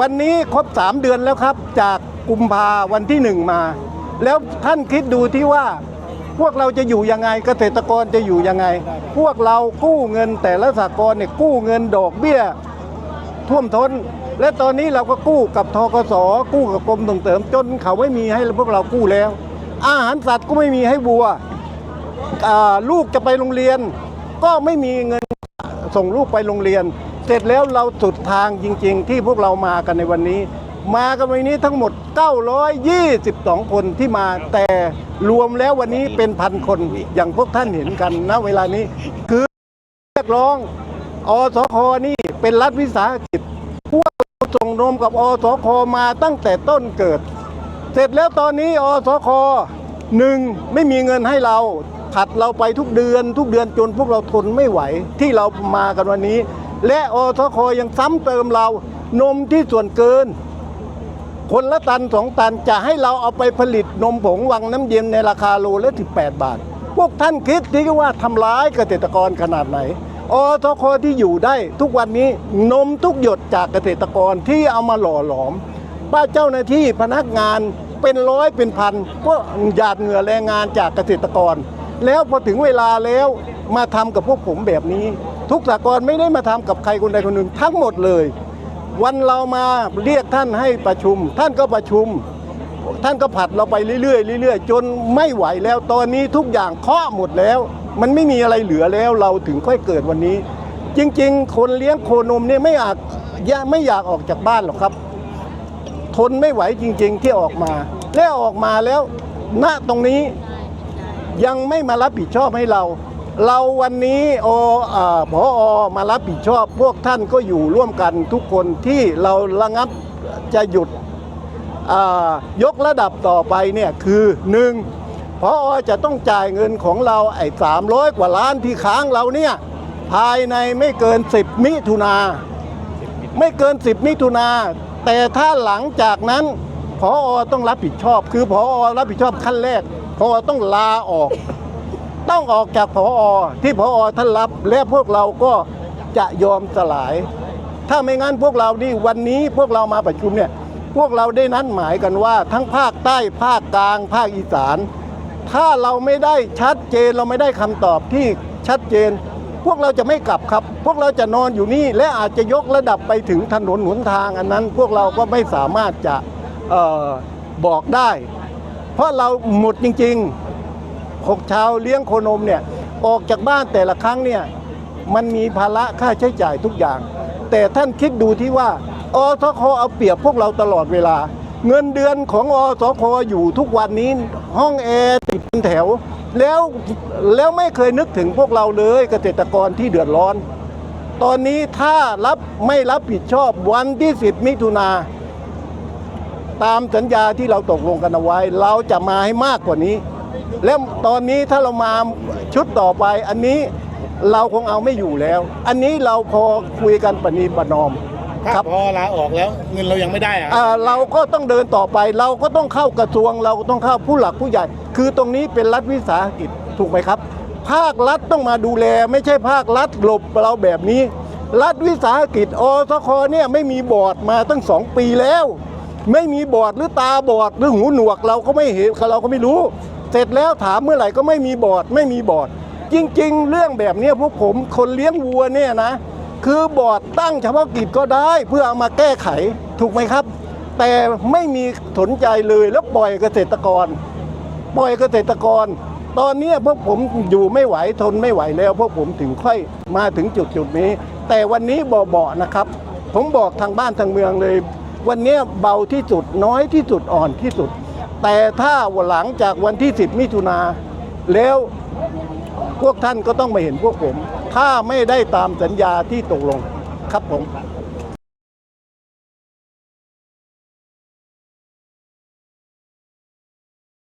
วันนี้ครบ 3 เดือนแล้วครับ จากกุมภาวันที่หนึ่งมา แล้วท่านคิดดูที่ว่า พวกเราจะอยู่ยังไงเกษตรกรจะอยู่ยังไง พวกเรากู้เงินแต่ละสหกรเนี่ยกู้เงินดอกเบี้ย ท่วมท้น และตอนนี้เราก็กู้กับทกสกู้กับกรมส่งเสริมจนเขาไม่มีให้พวกเรากู้แล้ว อาหารสัตว์ก็ไม่มีให้วัวลูกจะไปโรงเรียน ก็ไม่มีเงินส่งลูกไปโรงเรียน เสร็จแล้วเราสุดทางจริง ๆ ที่พวกเรามากันในวันนี้ มากันวันนี้ทั้งหมด 922 คนที่มาแต่รวมแล้ววันนี้เป็นพันคนอย่างพวกท่านเห็นกันนะเวลานี้คือเรียกร้องอสคนี่เป็นรัฐวิสาหกิจพวกเราส่งนมกับอสคมาตั้งแต่ต้นเกิด เสร็จแล้วตอนนี้อสคหนึ่งไม่มีเงินให้เราผัดเราไปทุกเดือน ทุกเดือนจนพวกเราทนไม่ไหวที่เรามากันวันนี้ และอสคยังซ้ำเติมเรานมที่ส่วนเกิน คนละตันสองตันจะให้เราเอาไปผลิตนมผงวังน้ำเย็นในราคาโลละ18 บาท พวกท่านคิดที่ว่าทำร้ายเกษตรกรขนาดไหนอทคที่อยู่ได้ทุกวันนี้นมทุกหยดจากเกษตรกรที่เอามาหล่อหลอมป้าเจ้าหน้าที่พนักงานเป็นร้อยเป็นพันก็หยาดเหงื่อแรงงานจากเกษตรกร แล้วพอถึงเวลาแล้วมาทำกับพวกผมแบบนี้ ทุกสากลไม่ได้มาทำกับใครคนใดคนหนึ่งทั้งหมดเลย วันเรามาเรียกท่านให้ประชุม ท่านก็ประชุม ท่านก็ผัดเราไปเรื่อยๆเรื่อยๆ จนไม่ไหวแล้วตอนนี้ทุกอย่างเคาะหมดแล้ว มันไม่มีอะไรเหลือแล้วเราถึงค่อยเกิดวันนี้ จริงๆ คนเลี้ยงโคนมเนี่ยไม่อยากอยากไม่อยากออกจากบ้านหรอกครับ ทนไม่ไหวจริง ๆ ที่ออกมา แล้วออกมาแล้วณตรงนี้ยังไม่มารับผิดชอบให้เรา เราวันนี้ออพอมารับผิดชอบ พวกท่านก็อยู่ร่วมกันทุกคนที่เราระงับจะหยุดยกระดับต่อไปเนี่ยคือหนึ่งพอจะต้องจ่ายเงินของเราไอ้สามร้อยกว่าล้านที่ค้างเราเนี่ยภายในไม่เกิน 10 มิถุนาไม่เกิน 10 มิถุนาแต่ถ้าหลังจากนั้นพอต้องรับผิดชอบ คือพอรับผิดชอบขั้นแรกพอต้องลาออก ต้องออกจากพออที่พออท่านรับและพวกเราก็จะยอมสลาย ถ้าไม่งั้นพวกเรานี่วันนี้พวกเรามาประชุมเนี่ยพวกเราได้นัดหมายกันว่า ทั้งภาคใต้ภาคกลาง ภาคอีสาน ถ้าเราไม่ได้ชัดเจนเราไม่ได้คำตอบที่ชัดเจน พวกเราจะไม่กลับครับ พวกเราจะนอนอยู่นี่และอาจจะยกระดับไปถึงถนนหนทางอันนั้น พวกเราก็ไม่สามารถจะออบอกได้ เพราะเราหมดจริง ๆ หกชาวเลี้ยงโคนมเนี่ยออกจากบ้านแต่ละครั้งเนี่ยมันมีภาระค่าใช้จ่ายทุกอย่าง แต่ท่านคิดดูที่ว่าอสคเอาเปรียบพวกเราตลอดเวลา เงินเดือนของอสคอยู่ทุกวันนี้ห้องแอร์ติดเป็นแถว แล้วแล้วไม่เคยนึกถึงพวกเราเลยเกษตรกรที่เดือดร้อน ตอนนี้ถ้ารับไม่รับผิดชอบวันที่ 10 มิถุนาตามสัญญาที่เราตกลงกันเอาไว้ เราจะมาให้มากกว่านี้ แล้วตอนนี้ถ้าเรามาชุดต่อไปอันนี้เราคงเอาไม่อยู่แล้ว อันนี้เราพอคุยกันปณีประนอมถ้าครับพอลาออกแล้วเงินเรายังไม่ได้อะอ่าเราก็ต้องเดินต่อไป เราก็ต้องเข้ากระทรวง เราก็ต้องเข้าผู้หลักผู้ใหญ่ คือตรงนี้เป็นรัฐวิสาหกิจถูกไหมครับ ภาครัฐต้องมาดูแล ไม่ใช่ภาครัฐหลบเราแบบนี้ รัฐวิสาหกิจอสคเนี่ยไม่มีบอร์ดมาตั้งสองปีแล้ว ไม่มีบอร์ดหรือตาบอดหรือหูหนวกเราก็ไม่เห็นเราก็ไม่รู้ เสร็จแล้วถามเมื่อไหร่ก็ไม่มีบอร์ดไม่มีบอร์ดจริง ๆ เรื่องแบบนี้พวกผมคนเลี้ยงวัวเนี่ยนะ คือบอร์ดตั้งเฉพาะกิจก็ได้เพื่อเอามาแก้ไขถูกไหมครับ แต่ไม่มีสนใจเลยแล้วปล่อยเกษตรกร ปล่อยเกษตรกร ตอนนี้พวกผมอยู่ไม่ไหวทนไม่ไหวแล้ว พวกผมถึงค่อยมาถึงจุดจุดนี้ แต่วันนี้เบาๆนะครับ ผมบอกทางบ้านทางเมืองเลย วันนี้เบาที่สุดน้อยที่สุดอ่อนที่สุด แต่ถ้าหลังจากวันที่ 10 มิถุนาแล้วพวกท่านก็ต้องมาเห็นพวกผม ถ้าไม่ได้ตามสัญญาที่ตกลงครับผม